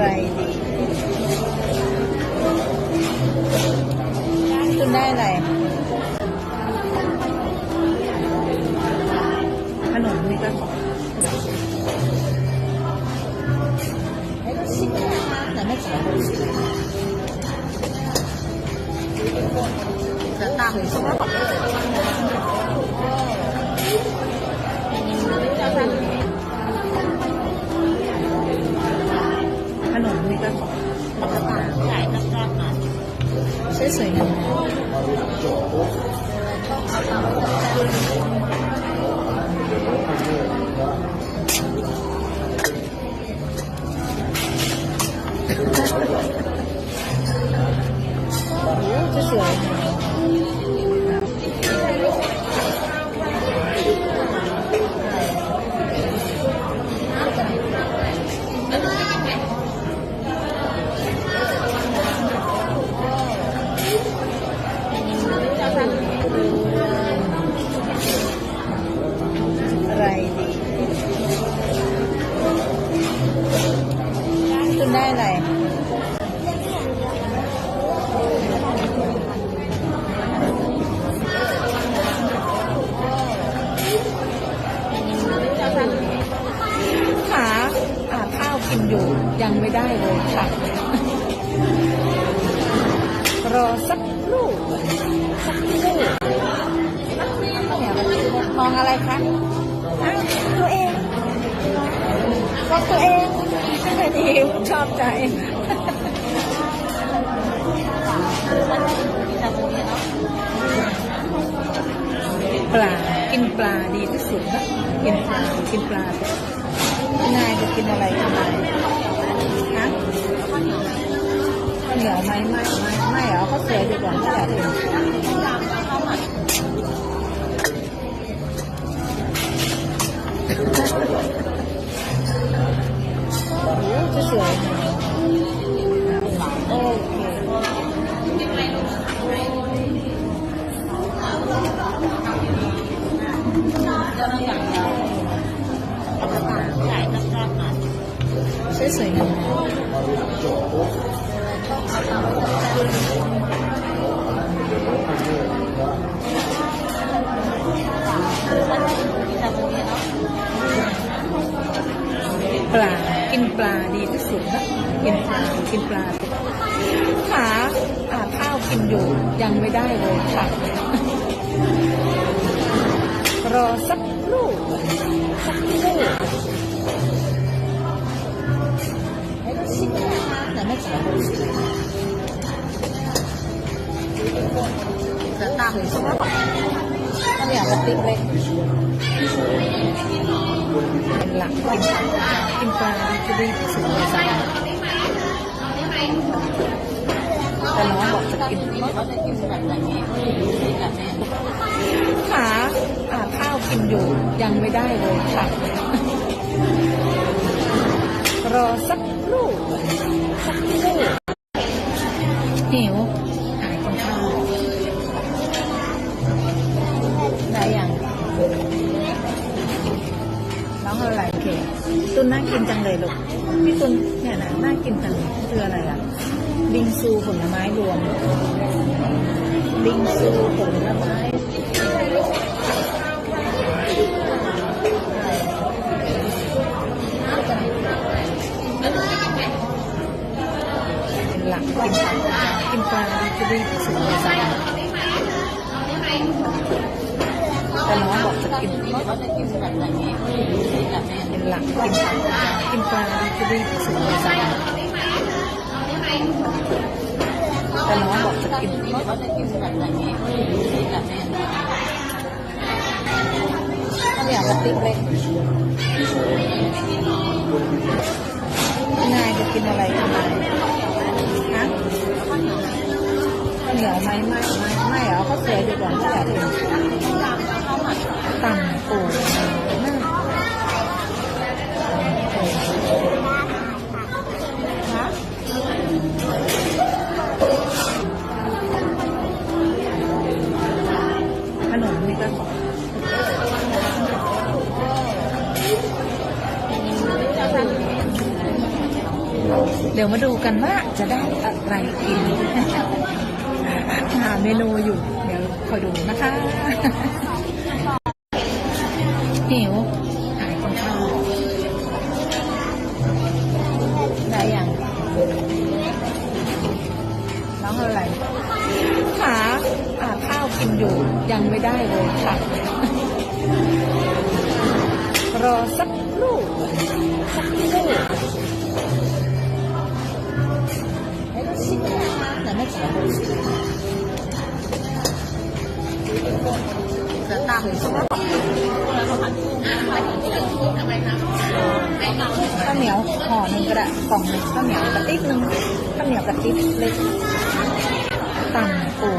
riding trên đây này ขนมนี่ก็แต่ไม่ใช่แต่ตามสมมติ สว อะไรขาอาข้าวกินอยู่ยังไม่ได้เลยค่ะ รอสักครู่สักครู่เนี่ยมองอะไรคะ ตัวเอง ก็ตัวเองไม่ได้ดีชอบใจปลา กินปลาดีที่สุดนะกินปลากินปลานายจะกินอะไรกันนาฮะเหนียวไหมไม่ไม่ไม่เหรอเขาวสวยดีกว่าไม่อยากกินโปลา กินปลาดีที่สุดนะกินปลากินปลาขาอ่าข้าวกินอยู่ยังไม่ได้เลยค่ะ รอสักครู่สักครู่ให้เราชิมนะคะแต่ไม่ขอเราชิ จะตามสมมติถ้าอยากระติกเล็กเป็นหลักกินปลากินปลาจะไดีที่สุดในสายแต่น้องบอกจะกินขาอ่าข้าวกินอยู่ยังไม่ได้เลยค่ะ รอสักครู่สักครู่ ซูผลไม้เป็นหลักกินปลากินปลาจะดี ที่สุดในสายแต่น้องบอกจะกินเป็นหนปลากินปลาจะดีที่สุดในสายแต่น้องบอกจะกินถ้าอยกระติกเล็กนายจะกินอะไรกันนายฮะเหนียวไหมไม่ไม่ไม่เหรอเขาวสวยดีกว่าไม่อยากกินต่ำปู ดี๋ยวมาดูกันว่าจะได้อะไรกินหาเมนูอยู่ เดี๋ยวคอยดูนะคะหิวหานข้าวได้ยังน้องอะไรขาอ่าข้าวกินอยู่ยังไม่ได้เลยค่ะ รอสักครู่สักครู่ ข้าวเหนียวห่อหนึ่งกระด้กล่องหนึ่งข้าวเหนียวกระติบหนึ่งข้าวเหนียวกระติบเล็กต่ำปู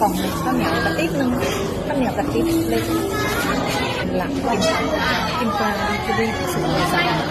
กล่องข้าวเหนียวกระติบหนึ่งข้าวเหนียวกระติบเล็กหลักกินปลากินปลาจะได้สุขภาพ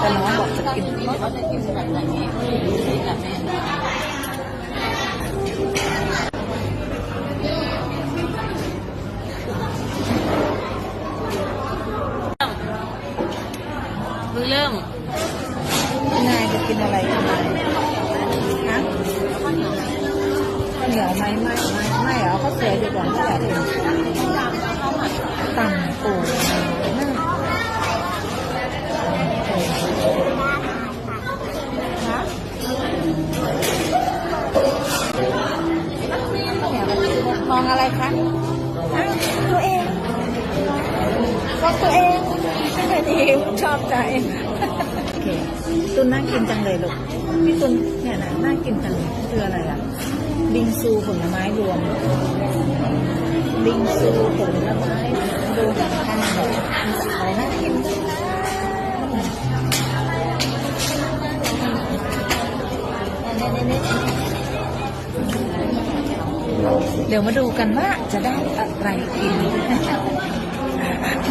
แต่น้องบอกจะกินเขาจะกินแบบไหนแบบแม่เริ่มนายจะกินอะไรกันนายฮะข้าวเหนียว ไหมไม่ไม่ไม่เหรอเขาเสียดีกว่าเขาอยากกินต่ำปูหน้าฮะมองอะไรคะตัวเองก็ตัวเองดีชอบใจโอเคตุนน่ากินจังเลยลูกพี่ตุนเนี่ยนะน่ากินจังเลยคืออะไรอะ บิงซูผลไม้รวม บิงซูผลไม้รวมทานหน่อยมันจะอะไรน่ากินเดี๋ยวมาดูกันว่าจะได้อะไรกิน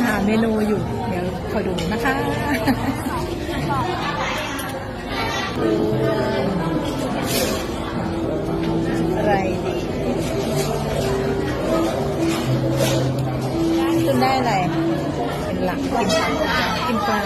หาเมนูอยู่ เดี๋ยวคอยดูนะคะ เป็นหลักกินปลา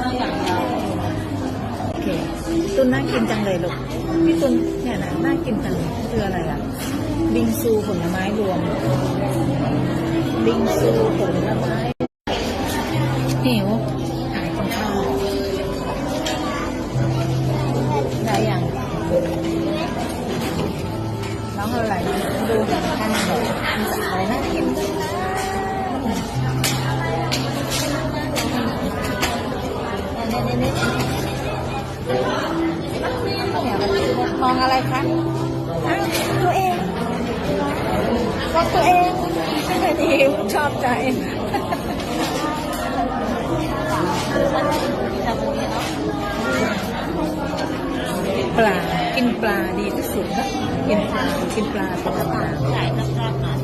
โอเคตุนน่ากินจังเลยลูกพี่ตุนเนี่ยนะน่ากินจังเลยคืออะไรอะบิงซูผลไม้รวม บิงซูผลไม้หิวหายคนข้าได้ยังน้องอะไร คะตัวเองรักตัวเองดีชอบใจปลา กินปลาดีที่สุดนะกินปลา กินปลาปลาปลา